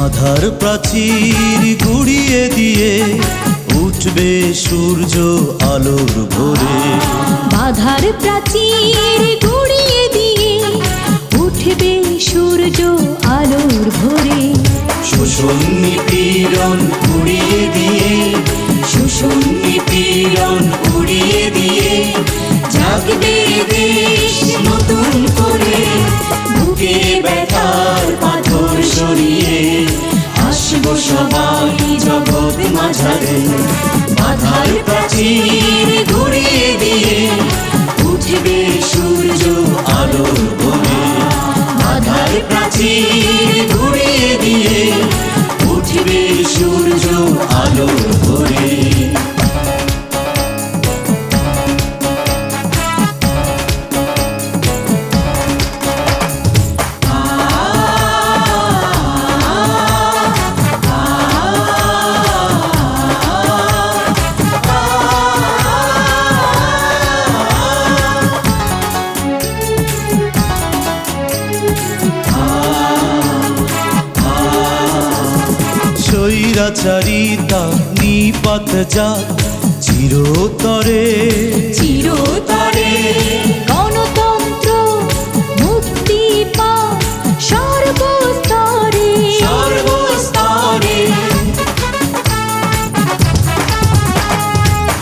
বাধার প্রাচীর গুড়িয়ে দিয়ে উঠবে সূর্য আলোর ভোরে। বাধার প্রাচীর প্রাচীর ঘুরিয়ে দিয়ে উঠবে সূর্য আলোর ভোরে। স্বৈরাচারিতা নিপাত যাক চিরতরে। চিরতরে গণতন্ত্র মুক্তি পা সর্বস্তরে। সর্বস্তরে।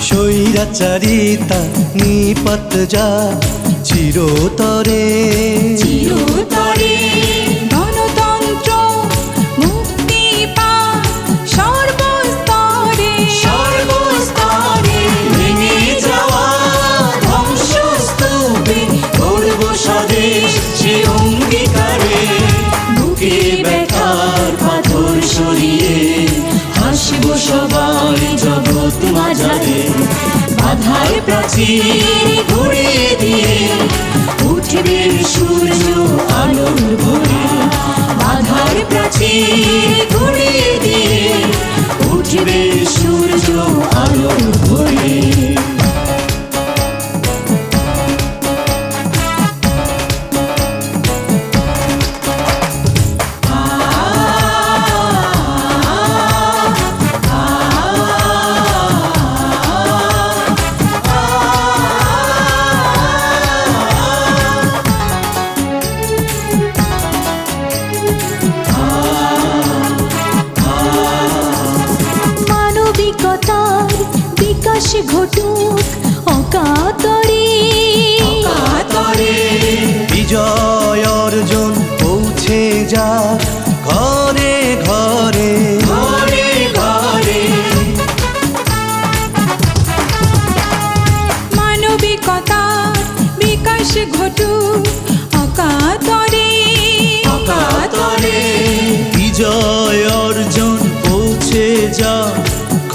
স্বৈরাচারিতা নিপাত যাক চিরতরে। চিরতরে জগৎ মাঝারে বাধার প্রাচীর ঘুরিয়ে দিয়ে উঠবে সূর্য আলোর ভরে বাধার প্রাচীর বিকাশ ঘটুক অকাতরে। কাতরে বিজয় অর্জন পৌঁছে যা ঘরে ঘরে। ঘরে ঘরে। মানবিকতার বিকাশ ঘটুক অকাতরে। কাতরে বিজয় অর্জন পৌঁছে যা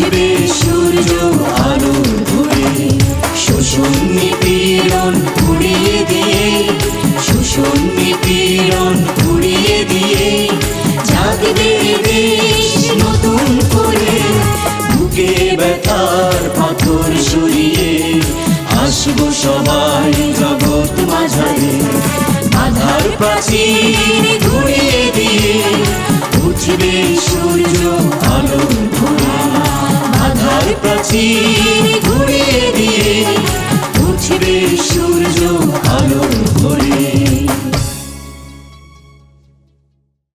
উঠবে সূর্য আলো ভরে শোষণ নিপীড়ন উড়িয়ে দিয়ে শোষণ নিপীড়ন উড়িয়ে দিয়ে। জাগবে দেশ নতুন করে, বুকে ব্যথার পাথর সরিয়ে। আসব সবাই জগৎ মাঝারে বাধার প্রাচীর ঘুরিয়ে দিয়ে। উঠবে সূর্য প্রাচীর ঘুরিয়ে দিয়ে উঠবে সূর্য আলো।